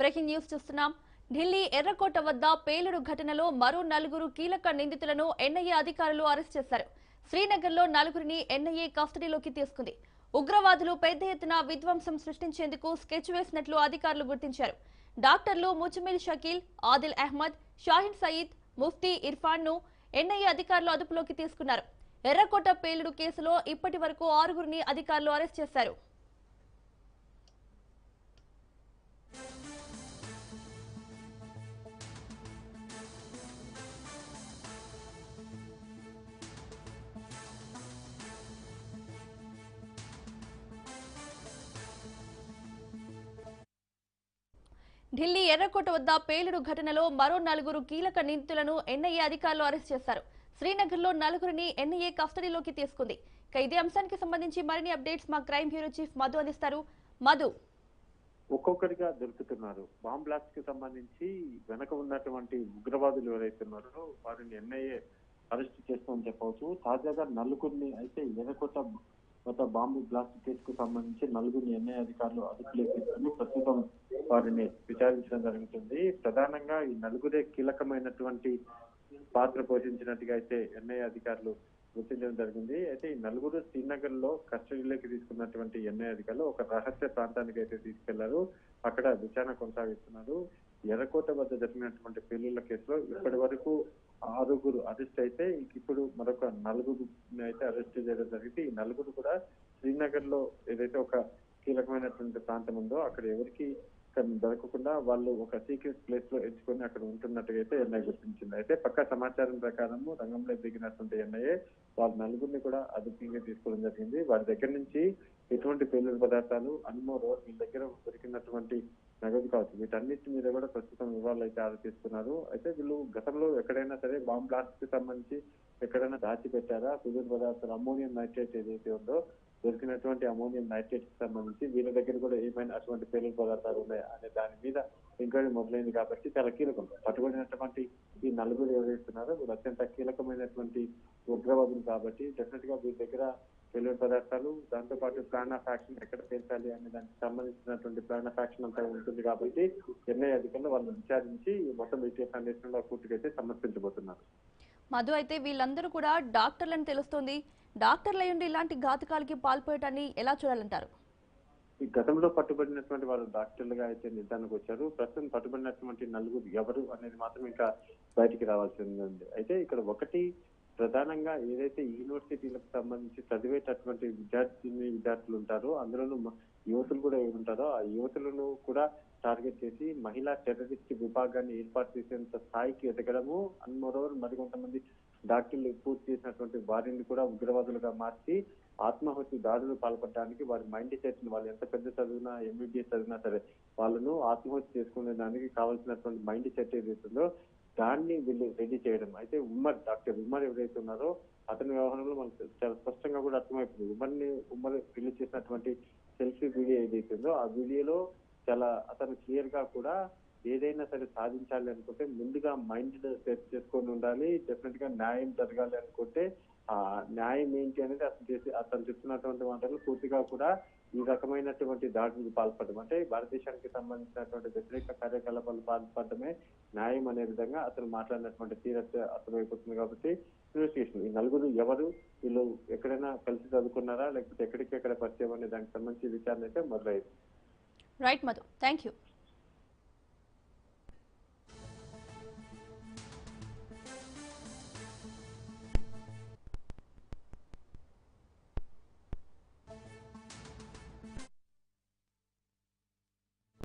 Breaking news చూస్తున్నాం. ఢిల్లీ ఎర్రకోట వద్ద పేలుడు ఘటనలో మరో నలుగురు కీలక నిందితులను ఎన్ఐఏ అధికారులు అరెస్ట్ చేశారు. శ్రీనగర్లో నలుగురిని ఎన్ఐఏ కస్టడీలోకి తీసుకుంది. ఉగ్రవాదులు పెద్ద ఎత్తున విధ్వంసం సృష్టించేందుకు స్కెచ్ వేసినట్లు అధికారులు గుర్తించారు. డాక్టర్లు ముజమిల్ షకీల్ ఆదిల్ అహ్మద్ షాహిన్ సయీద్ ముఫ్తీ ఇర్ఫాన్ను ఎన్ఐఏ అధికారులు అదుపులోకి తీసుకున్నారు. ఎర్రకోట పేలుడు కేసులో ఇప్పటి వరకు ఆరుగురిని అధికారులు అరెస్ట్ చేశారు. ఢిల్లీ ఎర్రకోట వద్ద పేలుడు ఘటనలో మరో నలుగురు కీలక నిందితులను ఎన్ఐఏ అధికారులు అరెస్ట్ చేశారు. శ్రీనగర్లో నలుగురిని ఎన్ఐఏ కస్టడీలోకి తీసుకుంది. ఇక ఇదే అంశానికి సంబంధించి మరిన్ని అప్డేట్స్ మా క్రైమ్ బ్యూరో చీఫ్ మధు అందిస్తారు. మధు. ఒక్కొక్కరిగా దొరుకుతున్నారు. బాంబ్ బ్లాస్ట్కి సంబంధించి వెనక ఉన్నటువంటి ఉగ్రవాదులు ఎవరైతే ఉన్నారో వారిని ఎన్ఐఏ అరెస్ట్ చేస్తామని చెప్పవచ్చు. తాజాగా నలుగురిని అయితే ఎనకొట్ట గత బాంబు బ్లాస్ట్ కేసుకు సంబంధించి నలుగురిని ఎన్ఐ అధికారులు అదుపులోకి ప్రస్తుతం వారిని విచారించడం జరుగుతుంది. ప్రధానంగా ఈ నలుగురే కీలకమైనటువంటి పాత్ర పోషించినట్టుగా అయితే ఎన్ఐ అధికారులు గుర్తించడం జరిగింది. అయితే ఈ నలుగురు శ్రీనగర్లో కస్టడీలోకి తీసుకున్నటువంటి ఎన్ఐ అధికారులు ఒక రహస్య ప్రాంతానికి అయితే తీసుకెళ్ళారు. అక్కడ విచారణ కొనసాగిస్తున్నారు. ఎర్రకోట వద్ద జరిగినటువంటి పెళ్ళిళ్ళ కేసులో ఇప్పటి వరకు ఆరుగురు అరెస్ట్ అయితే ఇప్పుడు మరొక నలుగురు అయితే అరెస్ట్ చేయడం జరిగింది. ఈ నలుగురు కూడా శ్రీనగర్లో ఏదైతే ఒక కీలకమైనటువంటి ప్రాంతం ఉందో అక్కడ ఎవరికి ఇక్కడ దొరకకుండా వాళ్ళు ఒక సీక్రెట్ ప్లేస్లో ఎంచుకొని అక్కడ ఉంటున్నట్టుగా అయితే ఎన్ఐ గుర్తించింది. అయితే పక్క సమాచారం ప్రకారము రంగంలో దిగినటువంటి ఎన్ఐఏ వాళ్ళ నలుగురిని కూడా అదుపుగా తీసుకోవడం జరిగింది. వారి దగ్గర నుంచి ఎటువంటి పేలుడు పదార్థాలు అన్మోరో వీళ్ళ దగ్గర దొరికినటువంటి నగదు కావచ్చు. వీటన్నిటి మీద కూడా ప్రస్తుతం వివరాలు అయితే ఆలోచిస్తున్నారు అయితే వీళ్ళు గతంలో ఎక్కడైనా సరే బాంబ్ బ్లాస్ట్కి సంబంధించి ఎక్కడైనా దాచిపెట్టారా పేలుడు పదార్థాలు అమ్మోనియం నైట్రేట్ ఏదైతే ఉందో దొరికినటువంటి అమోనియం నైట్రేట్కి సంబంధించి వీళ్ళ దగ్గర కూడా ఏమైనా అటువంటి పేలు పదార్థాలు ఉన్నాయా అనే దాని మీద ఎంక్వైరీ మొదలైంది కాబట్టి చాలా కీలకం. పట్టుబడినటువంటి ఈ నలుగురు ఎవరైతున్నారో వీళ్ళు అత్యంత కీలకమైనటువంటి ఉగ్రవాదులు కాబట్టి డెఫినెట్గా వీళ్ళ దగ్గర పేలుడు పదార్థాలు దాంతో పాటు ప్లాన్ ఆఫ్ యాక్షన్ ఎక్కడ పేల్చాలి అనే దానికి సంబంధించినటువంటి ప్లాన్ ఆఫ్ యాక్షన్ అంతా ఉంటుంది కాబట్టి ఎన్ఐ అధికారులు వాళ్ళని విచారించి మొత్తం విషయ అన్వేషణలో పూర్తిగా సమర్పించబోతున్నారు. మధు అయితే వీళ్ళందరూ కూడా డాక్టర్లని తెలుస్తోంది. డాక్టర్లు అయ్యుండి ఇలాంటి ఘాతకాలకి పాల్పోయటాన్ని ఎలా చూడాలంటారు? ఈ గతంలో పట్టుబడినటువంటి వారు డాక్టర్లుగా అయితే నిర్ధారణకు వచ్చారు. ప్రస్తుతం పట్టుబడినటువంటి నలుగురు ఎవరు అనేది మాత్రం ఇంకా బయటికి రావాల్సి ఉంది అయితే ఇక్కడ ఒకటి ప్రధానంగా ఏదైతే యూనివర్సిటీలకు సంబంధించి చదివేటటువంటి విద్యార్థిని విద్యార్థులు ఉంటారో అందులోనూ యువతులు కూడా ఉంటారో ఆ యువతులను కూడా టార్గెట్ చేసి మహిళా టెర్రరిస్ట్ విభాగాన్ని ఏర్పాటు చేసేంత స్థాయికి ఎదగడము అండ్ మరోవర్ మరికొంతమంది డాక్టర్లు పూర్తి చేసినటువంటి వారిని కూడా ఉగ్రవాదులుగా మార్చి ఆత్మహత్య దాడులు పాల్పడడానికి వారి మైండ్ సెట్ని వాళ్ళు ఎంత పెద్ద చదివినా ఎంబీబీఎస్ చదివినా సరే వాళ్ళను ఆత్మహత్య చేసుకునే దానికి కావాల్సినటువంటి మైండ్ సెట్ ఏదైతుందో దాన్ని వీళ్ళు రెడీ చేయడం. అయితే ఉమ్మర్ డాక్టర్ ఉమ్మర్ ఎవరైతే ఉన్నారో అతని వ్యవహారంలో మనకు చాలా స్పష్టంగా కూడా అర్థమైపోయింది. ఉమ్మర్ని ఉమ్మర్ రిలీజ్ చేసినటువంటి సెల్ఫీ వీడియో ఏదైతుందో ఆ వీడియోలో చాలా అతను క్లియర్గా కూడా ఏదైనా సరే సాధించాలి అనుకుంటే ముందుగా మైండ్ సెట్ చేసుకొని ఉండాలి డెఫినెట్గా న్యాయం జరగాలి అనుకుంటే న్యాయం ఏంటి అనేది అతను చేసి అతను చెప్తున్నటువంటి మాటలు పూర్తిగా కూడా ఈ రకమైనటువంటి దాడులకు పాల్పడడం అంటే భారతదేశానికి సంబంధించినటువంటి వ్యతిరేక కార్యకలాపాలు పాల్పడమే న్యాయం అనే విధంగా అతను మాట్లాడినటువంటి తీరత అర్థమైపోతుంది కాబట్టి ఇన్వెస్టిగేషన్ ఈ నలుగురు ఎవరు? వీళ్ళు ఎక్కడైనా కలిసి చదువుకున్నారా? లేకపోతే ఎక్కడికి ఎక్కడ పరిచయం అనే దానికి సంబంధించి విచారణ అయితే మొదలైంది. Right Madhu thank you